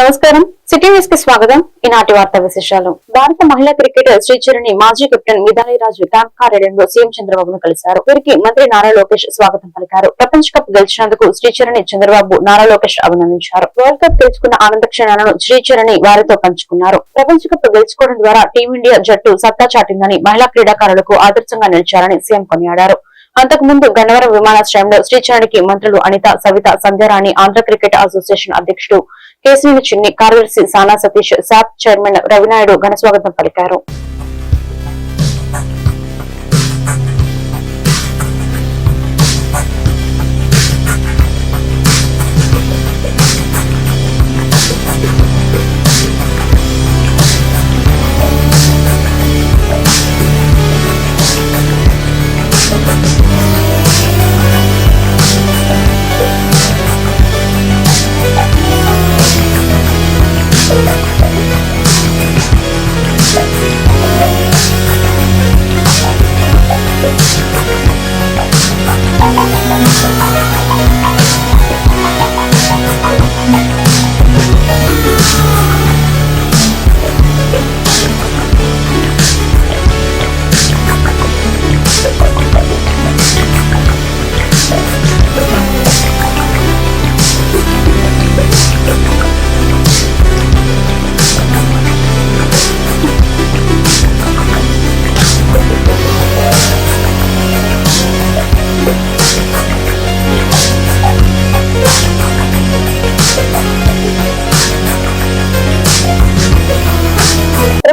నమస్కారం. సిటీ న్యూస్కి స్వాగతం. ఈనాటి వార్తా విశేషాలు. భారత మహిళా క్రికెటర్ శ్రీచరణి మాజీ కెప్టెన్ మిథాలి రాజు క్యాంప్ కార్యాలయంలో సీఎం చంద్రబాబును కలిశారు. వీరికి మంత్రి నారా లోకేష్ స్వాగతం పలికారు. ప్రపంచ కప్ గెలిచినందుకు శ్రీచరణి చంద్రబాబు నారా లోకేష్ అభినందించారు. వరల్డ్ కప్ గెలుచుకున్న ఆనంద క్షణాలను శ్రీచరణి వారితో పంచుకున్నారు. ప్రపంచ కప్ గెలుచుకోవడం ద్వారా టీమిండియా జట్టు సత్తా చాటిందని మహిళా క్రీడాకారులకు ఆదర్శంగా నిలిచారని సీఎం కొనియాడారు. అంతకుముందు గన్నవరం విమానాశ్రయంలో శ్రీచరణికి మంత్రులు అనిత సవిత సంధ్యారాణి ఆంధ్ర క్రికెట్ అసోసియేషన్ అధ్యక్షుడు కేశినేని చిన్ని కార్యదర్శి సానా సతీష్ శాప్ చైర్మన్ రవినాయుడు ఘనస్వాగతం పలికారు.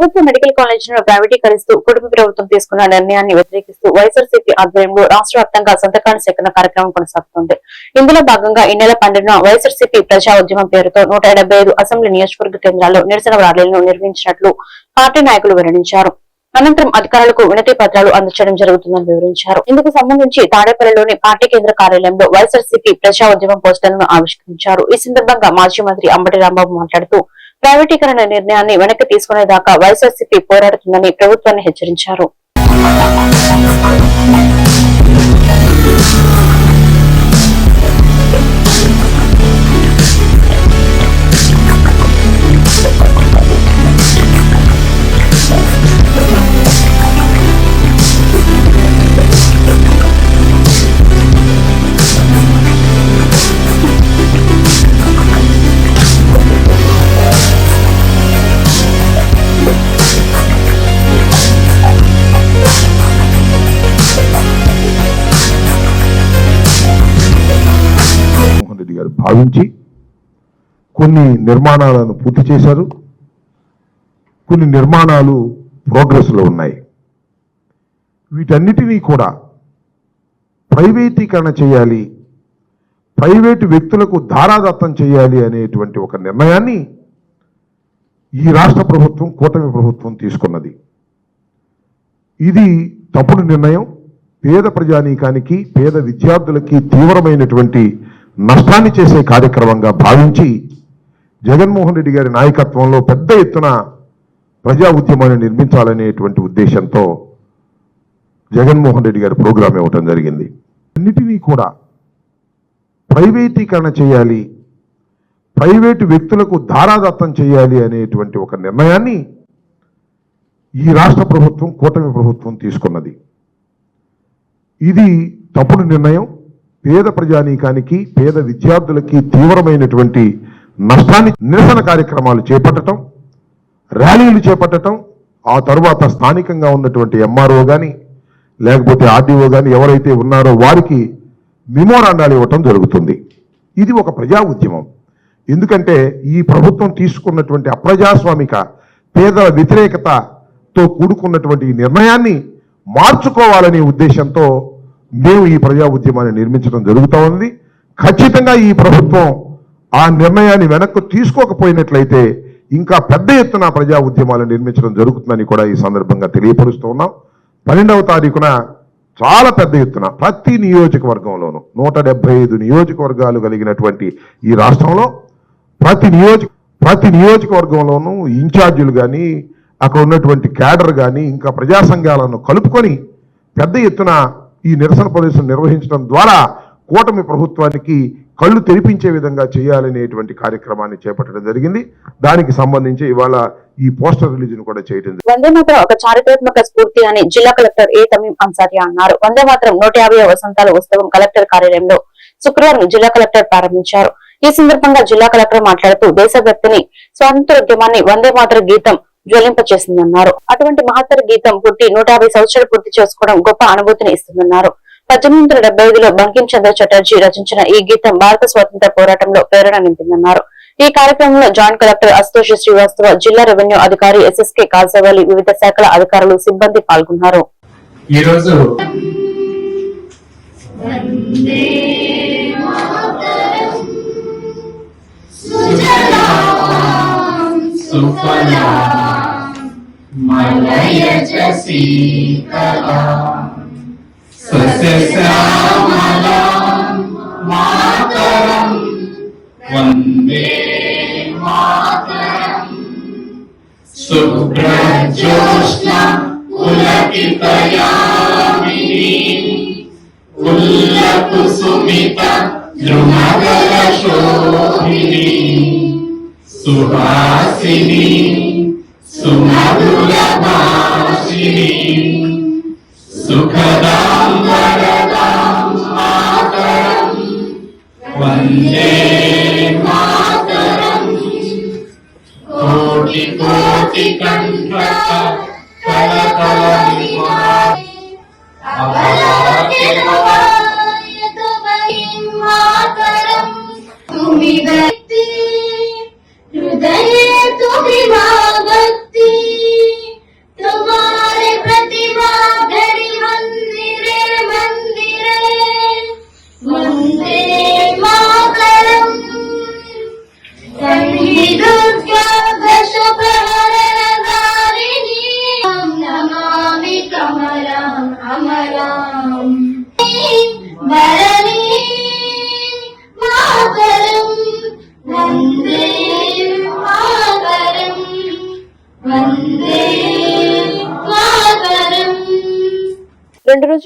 ప్రభుత్వ మెడికల్ కాలేజీలను ప్రైవేటీకరిస్తూ కుటుంబ ప్రభుత్వం తీసుకున్న నిర్ణయాన్ని వ్యతిరేకిస్తూ వైఎస్ఆర్సీపీ ఆధ్వర్యంలో రాష్ట్ర వ్యాప్తంగా సంతకాన్ని సేకరణ కార్యక్రమం కొనసాగుతుంది. ఇందులో భాగంగా ఈ నెల పన్నెండున వైఎస్ఆర్సీపీ ప్రజా ఉద్యమం పేరుతో నూట అసెంబ్లీ నియోజకవర్గ కేంద్రాల్లో నిరసన ర్యాలీలను నిర్వహించినట్లు పార్టీ నాయకులు వెల్లడించారు. అనంతరం అధికారులకు వినతి పత్రాలు అందించడం జరుగుతుందని వివరించారు. ఇందుకు సంబంధించి తాడేపల్లిలోని పార్టీ కేంద్ర కార్యాలయంలో వైఎస్ఆర్సీపీ ప్రజా ఉద్యమం పోస్టర్లను ఆవిష్కరించారు. ఈ సందర్భంగా మాజీ మంత్రి అంబటి రాంబాబు మాట్లాడుతూ ప్రైవేటీకరణ నిర్ణయాన్ని వెనక్కి తీసుకునేదాకా వైఎస్ఆర్సీపీ పోరాడుతుందని ప్రభుత్వాన్ని హెచ్చరించారు. భావించి కొన్ని నిర్మాణాలను పూర్తి చేశారు. కొన్ని నిర్మాణాలు ప్రోగ్రెస్లో ఉన్నాయి. వీటన్నిటినీ కూడా ప్రైవేటీకరణ చేయాలి ప్రైవేటు వ్యక్తులకు ధారాదత్తం చేయాలి అనేటువంటి ఒక నిర్ణయాన్ని ఈ రాష్ట్ర ప్రభుత్వం కూటమి ప్రభుత్వం తీసుకున్నది. ఇది తప్పుడు నిర్ణయం. పేద ప్రజానీకానికి పేద విద్యార్థులకి తీవ్రమైనటువంటి నష్టాన్ని చేసే కార్యక్రమంగా భావించి జగన్మోహన్ రెడ్డి గారి నాయకత్వంలో పెద్ద ఎత్తున ప్రజా ఉద్యమాన్ని నిర్మించాలనేటువంటి ఉద్దేశంతో జగన్మోహన్ రెడ్డి గారి ప్రోగ్రాం ఇవ్వటం జరిగింది. అన్నిటినీ కూడా ప్రైవేటీకరణ చేయాలి ప్రైవేటు వ్యక్తులకు ధారాదత్తం చేయాలి అనేటువంటి ఒక నిర్ణయాన్ని ఈ రాష్ట్ర ప్రభుత్వం కూటమి ప్రభుత్వం తీసుకున్నది. ఇది తప్పుడు నిర్ణయం. పేద ప్రజానీకానికి పేద విద్యార్థులకి తీవ్రమైనటువంటి నష్టాన్ని నిరసన కార్యక్రమాలు చేపట్టడం ర్యాలీలు చేపట్టడం ఆ తరువాత స్థానికంగా ఉన్నటువంటి ఎంఆర్ఓ కానీ లేకపోతే ఆర్డీఓ కానీ ఎవరైతే ఉన్నారో వారికి మిమోరాండాలు ఇవ్వటం జరుగుతుంది. ఇది ఒక ప్రజా ఉద్యమం. ఎందుకంటే ఈ ప్రభుత్వం తీసుకున్నటువంటి అప్రజాస్వామిక పేదల వ్యతిరేకతతో కూడుకున్నటువంటి నిర్ణయాన్ని మార్చుకోవాలనే ఉద్దేశంతో మేము ఈ ప్రజా ఉద్యమాన్ని నిర్మించడం జరుగుతూ ఉంది. ఖచ్చితంగా ఈ ప్రభుత్వం ఆ నిర్ణయాన్ని వెనక్కు తీసుకోకపోయినట్లయితే ఇంకా పెద్ద ఎత్తున ప్రజా ఉద్యమాలు నిర్మించడం జరుగుతుందని కూడా ఈ సందర్భంగా తెలియపరుస్తూ ఉన్నాం. పన్నెండవ తారీఖున చాలా పెద్ద ఎత్తున ప్రతి నియోజకవర్గంలోనూ నూట డెబ్బై ఐదు నియోజకవర్గాలు కలిగినటువంటి ఈ రాష్ట్రంలో ప్రతి నియోజక ప్రతి నియోజకవర్గంలోనూ ఇన్ఛార్జీలు కానీ అక్కడ ఉన్నటువంటి క్యాడర్ కానీ ఇంకా ప్రజా సంఘాలను కలుపుకొని పెద్ద ఎత్తున ఈ నిరసన ప్రదర్శన నిర్వహించడం ద్వారా కూటమి ప్రభుత్వానికి కళ్ళు తెరిపించే విధంగా చేయాలనేటువంటి కార్యక్రమాన్ని చేపట్టడం జరిగింది. దానికి సంబంధించి ఇవాళ ఈ పోస్టర్ రిలీజ్ కూడా చేయడం వందే మాత్రం ఒక చారిత్రాత్మక స్ఫూర్తి అని జిల్లా కలెక్టర్ ఏ తమీం అన్సారియా అన్నారు. వందే మాత్రం నూట యాభై వసంతాల ఉత్సవం కలెక్టర్ కార్యాలయంలో శుక్రవారం జిల్లా కలెక్టర్ ప్రారంభించారు. ఈ సందర్భంగా జిల్లా కలెక్టర్ మాట్లాడుతూ దేశభక్తిని స్వాతంత్రోద్యమాన్ని వందే మాతర గీతం జ్వలింపచేసిందన్నారు అటువంటి మహత్తర గీతం పుట్టి నూట యాభై సంవత్సరాలు పూర్తి చేసుకోవడం గొప్ప అనుభూతిని ఇస్తుందన్నారు. పద్దెనిమిది వందల డెబ్బై ఐదులో బంకిం చంద్ర చటర్జీ రచించిన ఈ గీతం భారత స్వాతంత్ర పోరాటంలో ప్రేరణ నింపిందన్నారు. ఈ కార్యక్రమంలో జాయింట్ కలెక్టర్ అస్తోషి శ్రీవాస్తవ జిల్లా రెవెన్యూ అధికారి ఎస్ఎస్కే కాజావలి వివిధ శాఖల అధికారులు సిబ్బంది పాల్గొన్నారు. ఈరోజు సుఫలా. మలయజ శీతలా సస్యశ్యామలా మాతరం వందే మాతరం శుభ్రజోష్ణ పులకితయామిని ఉల్లకుసుమిత ద్రుమదల శోభిని సుహాసిని సుమధుర భాషిని సుఖదాం వరదాం మాతరం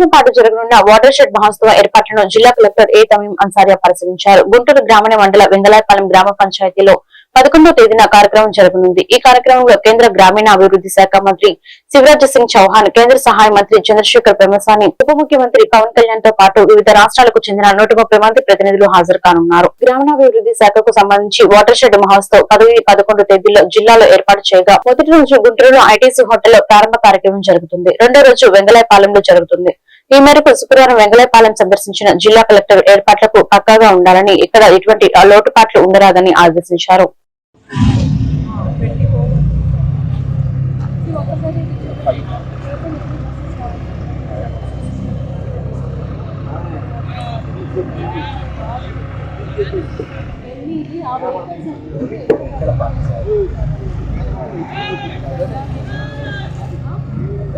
రోజుల పాటు జరగనున్న వాటర్ షెడ్ మహోత్సవ ఏర్పాట్లను జిల్లా కలెక్టర్ ఏ తమీం అన్సారియా పరిశీలించారు. గుంటూరు గ్రామీణ మండల వెంగళాయపాలెం గ్రామ పంచాయతీలో పదకొండో తేదీన కార్యక్రమం జరగనుంది. ఈ కార్యక్రమంలో కేంద్ర గ్రామీణాభివృద్ధి శాఖ మంత్రి శివరాజ్ సింగ్ చౌహాన్ కేంద్ర సహాయ మంత్రి చంద్రశేఖర్ పెమసాని ఉప ముఖ్యమంత్రి పవన్ కళ్యాణ్తో పాటు వివిధ రాష్ట్రాలకు చెందిన నూట ముప్పై మంది ప్రతినిధులు హాజరు కానున్నారు గ్రామీణాభివృద్ధి శాఖకు సంబంధించి వాటర్ షెడ్ మహోత్సవ్ పదవి పదకొండు తేదీల్లో జిల్లాలో ఏర్పాటు చేయగా మొదటి రోజు గుంటూరులో ఐటీసీ హోటల్లో ప్రారంభ కార్యక్రమం జరుగుతుంది. రెండో రోజు వెంగళాయపాలెంలో జరుగుతుంది. ఈ మేరకు శుక్రవారం వెంగళపాలెం సందర్శించిన జిల్లా కలెక్టర్ ఏర్పాట్లకు పక్కాగా ఉండాలని ఇక్కడ ఎటువంటి లోటుపాట్లు ఉండరాదని ఆదేశించారు.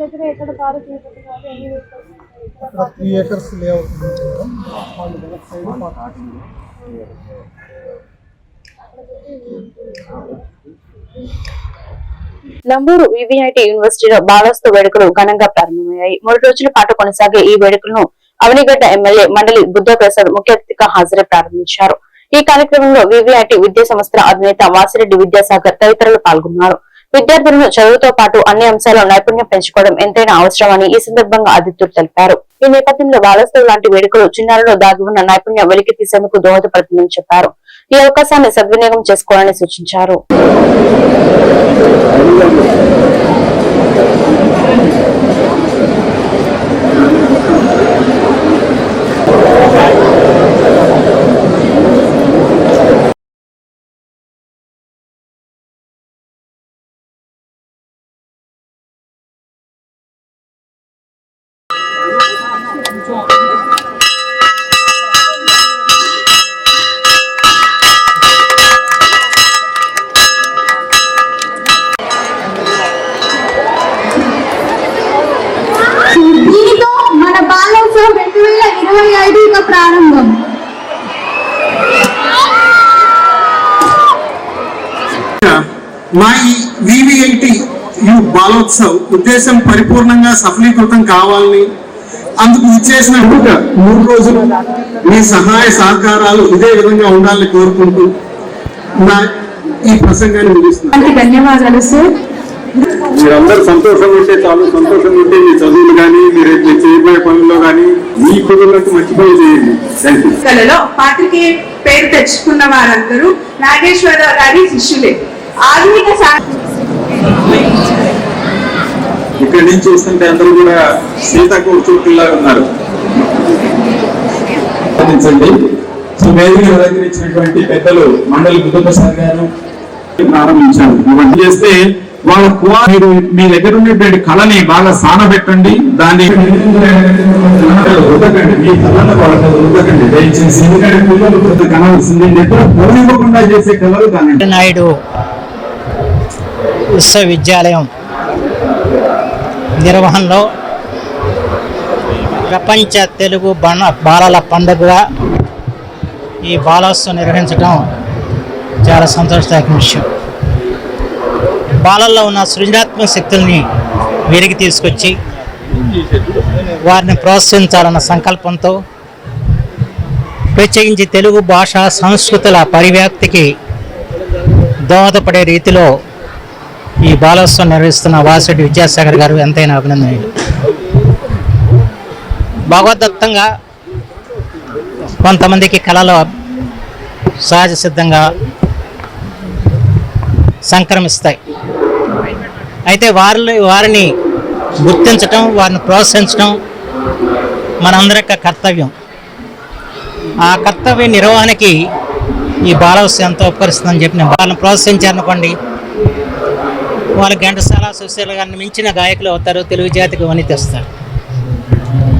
దగ్గర ఎక్కడ car three acres layout Namburu VVIT యూనివర్సిటీలో బాలోస్తు వేడుకలు ఘనంగా ప్రారంభమయ్యాయి. మూడు రోజుల పాటు కొనసాగే ఈ వేడుకలను అవనిగడ్డ ఎమ్మెల్యే మండలి బుద్ధప్రసాద్ ముఖ్య అతిథిగా హాజరై ప్రారంభించారు. ఈ కార్యక్రమంలో వివిఐటి విద్యా సంస్థల అధినేత వాసిరెడ్డి విద్యాసాగర్ తదితరులు పాల్గొన్నారు. విద్యార్థులను చదువుతో పాటు అన్ని అంశాల్లో నైపుణ్యం పెంచుకోవడం ఎంతైనా అవసరమని ఈ సందర్భంగా ఆదిత్యుడు తెలిపారు. ఈ నేపథ్యంలో బాలోత్సవ్ లాంటి వేడుకలు చిన్నారులో దాగి ఉన్న నైపుణ్యం వెలికి తీసేందుకు దోహదపడుతుందని చెప్పారు. ఈ అవకాశాన్ని సద్వినియోగం చేసుకోవాలని సూచించారు దీనితో మన బాలోత్సవం రెండు వేల ఇరవై ఐదు ఇక ప్రారంభం. మా ఈ వివిఐటి యు బాలోత్సవ్ ఉద్దేశం పరిపూర్ణంగా సఫలీకృతం కావాలని. అందుకు ఇచ్చేసిన మూడు రోజులు మీ సహాయ సహకారాలు ఇదే విధంగా ఉండాలని కోరుకుంటూ నా ఈ ప్రసంగాన్ని ధన్యవాదాలు సార్ మీరందరూ సంతోషంగా ఉంటే చాలు సంతోషంగా ఉంటే మీ చదువులు కానీ మీరు మీరు చేయబోయే పనుల్లో కానీ మీ మంచి పనులు చేయండి. కళలో పాత్రికేయ పేరు తెచ్చుకున్న వారందరూ నాగేశ్వరరావు గారి శిష్యులే. ఆధునిక ఇక్కడి నుంచి చూస్తుంటే అందరూ కూడా సీతకు చూపుల్లా ఉన్నారు. సో వేదిక అలంకరించినటువంటి పెద్దలు మండలి బుద్ధప్రసాద్ గారు ప్రారంభించారు. ఇవన్నీ చేస్తే వాళ్ళ మీరు మీ దగ్గర ఉండేటువంటి కళని బాగా సానబెట్టండి. దాన్ని మీ కళను వాళ్ళకి దయచేసి ఎందుకంటే పిల్లలు పెద్ద పోనివ్వకుండా చేసే కళలు కానీ నాయుడు విశ్వవిద్యాలయం నిర్వహణలో ప్రపంచ తెలుగు బణ బాలల పండుగగా ఈ బాలోత్సవం నిర్వహించడం చాలా సంతోషదాయక విషయం. బాలల్లో ఉన్న సృజనాత్మక శక్తుల్ని వెలికి తీసుకొచ్చి వారిని ప్రోత్సహించాలన్న సంకల్పంతో ప్రత్యేకించి తెలుగు భాష సంస్కృతుల పరివ్యాప్తికి దోహదపడే రీతిలో ఈ బాలోత్సవం నిర్వహిస్తున్న వాసిరెడ్డి విద్యాసాగర్ గారు ఎంతైనా అభినందనీయులు. భగవద్దత్తంగా కొంతమందికి కళలో సహజ సిద్ధంగా సంక్రమిస్తాయి. అయితే వారిలో వారిని గుర్తించటం వారిని ప్రోత్సహించడం మనందరి యొక్క కర్తవ్యం. ఆ కర్తవ్య నిర్వహణకి ఈ బాలవస్య ఎంతో ఉపకరిస్తుందని చెప్పి నేను వాళ్ళని ప్రోత్సహించారనుకోండి. వాళ్ళు ఘంటసాల సుశీల గారిని మించిన గాయకులు అవుతారు తెలుగు జాతికి వని తెస్తారు.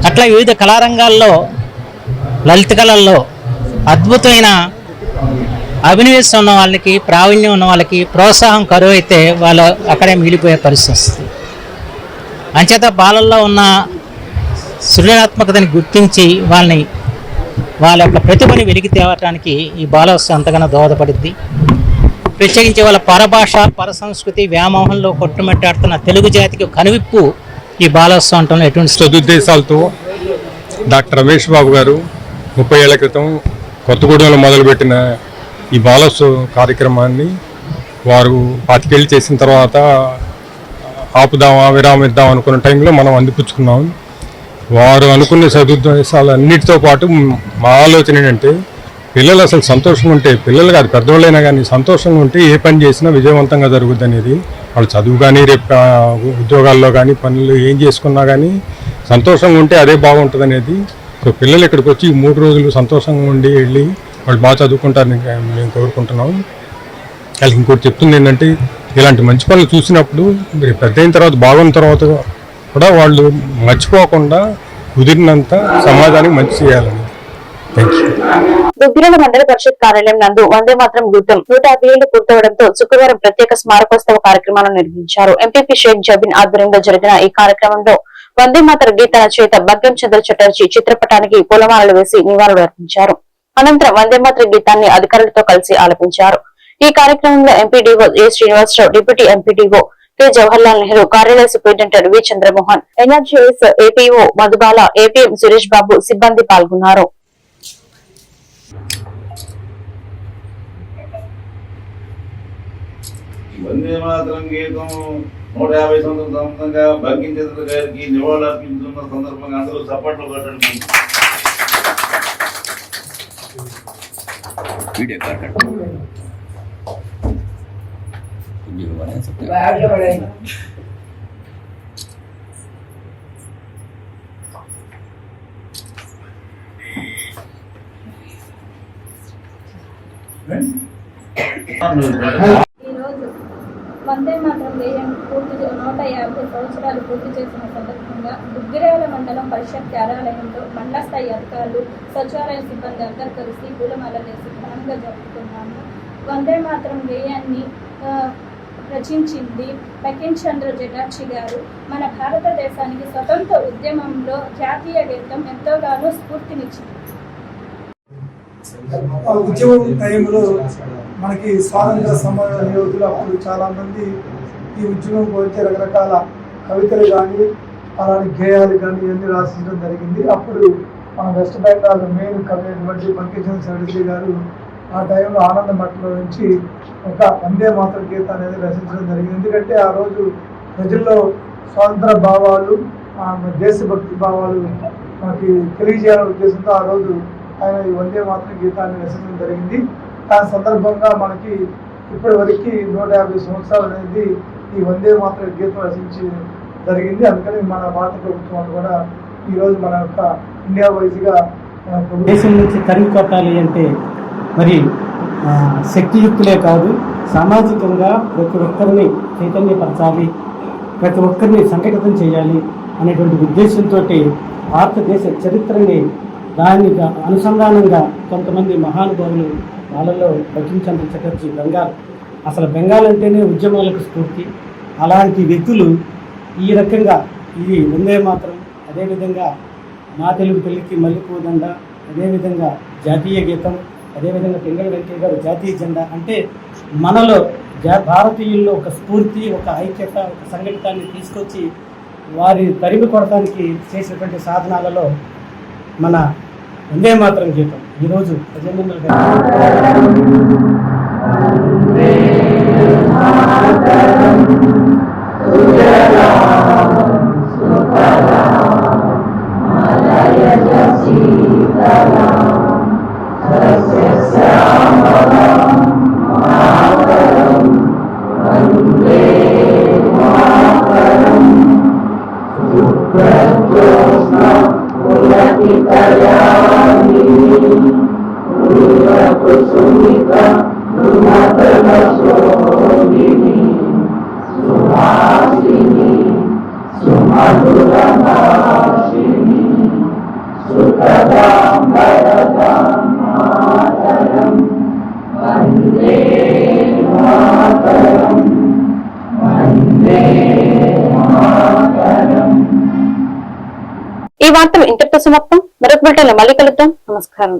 అట్లా వివిధ కళారంగాల్లో లలిత కళల్లో అద్భుతమైన అభినవేశం ఉన్న వాళ్ళకి ప్రావీణ్యం ఉన్న వాళ్ళకి ప్రోత్సాహం కరువు అయితే వాళ్ళు అక్కడే మిగిలిపోయే పరిస్థితి వస్తుంది. అంచేత బాలల్లో ఉన్న సృజనాత్మకతని గుర్తించి వాళ్ళని వాళ్ళ యొక్క ప్రతిభని వెలికి తేవటానికి ఈ బాలోత్సవం అంతగానో దోహదపడుద్ది. ప్రత్యేకించి వాళ్ళ పరభాష పరసంస్కృతి వ్యామోహంలో కొట్టుమెట్టాడుతున్న తెలుగు జాతికి కనువిప్పు ఈ బాలోత్సవం అంటంలో ఎటువంటి సదుద్దేశాలతో డాక్టర్ రమేష్ బాబు గారు ముప్పై ఏళ్ళ క్రితం కొత్తగూడెంలో మొదలుపెట్టిన ఈ బాలోత్సవ కార్యక్రమాన్ని వారు పాతికేళ్ళు చేసిన తర్వాత ఆపుదామా విరామిద్దాం అనుకున్న టైంలో మనం అందిపుచ్చుకున్నాం. వారు అనుకున్న సదుద్దేశాలు అన్నిటితో పాటు మా ఆలోచన ఏంటంటే పిల్లలు అసలు సంతోషంగా ఉంటే పిల్లలు కాదు పెద్దవాళ్ళైనా కానీ సంతోషంగా ఉంటే ఏ పని చేసినా విజయవంతంగా జరుగుద్ది అనేది వాళ్ళు చదువు కానీ రేపు ఉద్యోగాల్లో కానీ పనులు ఏం చేసుకున్నా కానీ సంతోషంగా ఉంటే అదే బాగుంటుంది అనేది సో పిల్లలు ఇక్కడికి వచ్చి మూడు రోజులు సంతోషంగా ఉండి వెళ్ళి వాళ్ళు బాగా చదువుకుంటారని మేము కోరుకుంటున్నాం వాళ్ళకి ఇంకోటి చెప్తుంది ఏంటంటే ఇలాంటి మంచి పనులు చూసినప్పుడు మీరు పెద్ద అయిన తర్వాత బాగున్న తర్వాత కూడా వాళ్ళు మర్చిపోకుండా కుదిరినంత సమాజానికి మంచి చేయాలని. దుగ్గిరాల మండల పరిషత్ కార్యాలయం నందు వందే మాత్రం గీతం నూట యాభై ఏళ్ళు పూర్తవడంతో శుక్రవారం ప్రత్యేక స్మారకోత్సవ కార్యక్రమాలను నిర్వహించారు. ఎంపీపీ షేక్ జబిన్ ఆధ్వర్యంలో జరిగిన ఈ కార్యక్రమంలో వందే మాతర గీత చేత భగ్గం చంద్ర చటర్జీ చిత్రపటానికి పూలమాలలు వేసి నివాళులు అర్పించారు. అనంతరం వందేమాతృ గీతాన్ని అధికారులతో కలిసి ఆలపించారు. ఈ కార్యక్రమంలో MPDO A Srinivasa Rao deputy MPDO K Jawaharlal Nehru కార్యాలయ superintendent V Chandra Mohan NRGS APO Madhubala APM Suresh Babu సిబ్బంది పాల్గొన్నారు. వందే మాతరం గీతం నూట యాభై సంవత్సరం సంవత్సరంగా భగ్గించంద్ర గారికి నివాళులు అర్పించుతున్న సందర్భంగా అందరూ చప్పట్లు కొట్టండి. Video call cut Thank you. నూట యాభై సంవత్సరాలు పూర్తి చేసిన సందర్భంగా దుగ్గిరేల మండలం పరిషత్ కార్యాలయంలో మండల స్థాయి అధికారులు సచివాలయ సిబ్బంది అందరూ కలిసి పూలమాల వేసి ఘనంగా జరుపుకున్నాము. వందే మాత్రం వ్యయాన్ని రచించింది బకిన్ చంద్ర జటాక్షి గారు. మన భారతదేశానికి స్వతంత్ర ఉద్యమంలో జాతీయ గీతం ఎంతోగానో స్ఫూర్తినిచ్చింది. ఉద్యమం టైంలో మనకి స్వాతంత్ర సమర యోధులు అప్పుడు చాలా మంది ఈ ఉద్యమం గురించి రకరకాల కవితలు కానీ అలాంటి గేయాలు కానీ ఇవన్నీ రాసించడం జరిగింది. అప్పుడు మన వెస్ట్ బెంగాల్ మెయిన్ కవి అయినటువంటి బంకిచంద్ర చటర్జీ గారు ఆ టైంలో ఆనంద మఠంలో నుంచి ఒక వందే మాతృ గీత అనేది రచించడం జరిగింది. ఎందుకంటే ఆ రోజు ప్రజల్లో స్వాతంత్ర భావాలు దేశభక్తి భావాలు మనకి తెలియజేయాలనే ఉద్దేశంతో ఆ రోజు ఆయన ఈ వందే మాతృ గీతాన్ని రచించడం జరిగింది. దాని సందర్భంగా మనకి ఇప్పటి వరకు నూట యాభై సంవత్సరాలు అనేది ఈ వందే మాత్ర గీతం రచించి జరిగింది. అందుకని మన భారత ప్రభుత్వం కూడా ఈరోజు మన యొక్క ఇండియా వైజ్గా దేశం నుంచి తరిమి కొట్టాలి అంటే మరి శక్తియుక్తులే కాదు సామాజికంగా ప్రతి ఒక్కరిని చైతన్యపరచాలి ప్రతి ఒక్కరిని సంఘటితం చేయాలి అనేటువంటి ఉద్దేశంతో భారతదేశ చరిత్రని దానికి అనుసంధానంగా కొంతమంది మహానుభావులు వాళ్ళలో బకించంద్ర చటర్జీ బంగారు. అసలు బెంగాల్ అంటేనే ఉద్యమాలకు స్ఫూర్తి. అలాంటి వ్యక్తులు ఈ రకంగా ఇది వందే మాత్రం. అదేవిధంగా మా తెలుగు పెళ్ళికి మల్లెపూదండ అదేవిధంగా జాతీయ గీతం అదేవిధంగా పెంగళ వెంకయ్య గారు జాతీయ జెండా. అంటే మనలో జా భారతీయుల్లో ఒక స్ఫూర్తి ఒక ఐక్యత ఒక సంఘటితాన్ని తీసుకొచ్చి వారి తరిమి కొడటానికి చేసినటువంటి సాధనాలలో మన వందే మాత్రం గీతం. ఈరోజు ఈ వార్తలు ఇంతటితో సమాప్తం మరొక బిడ్డలో మళ్ళీ కలుద్దాం. నమస్కారం.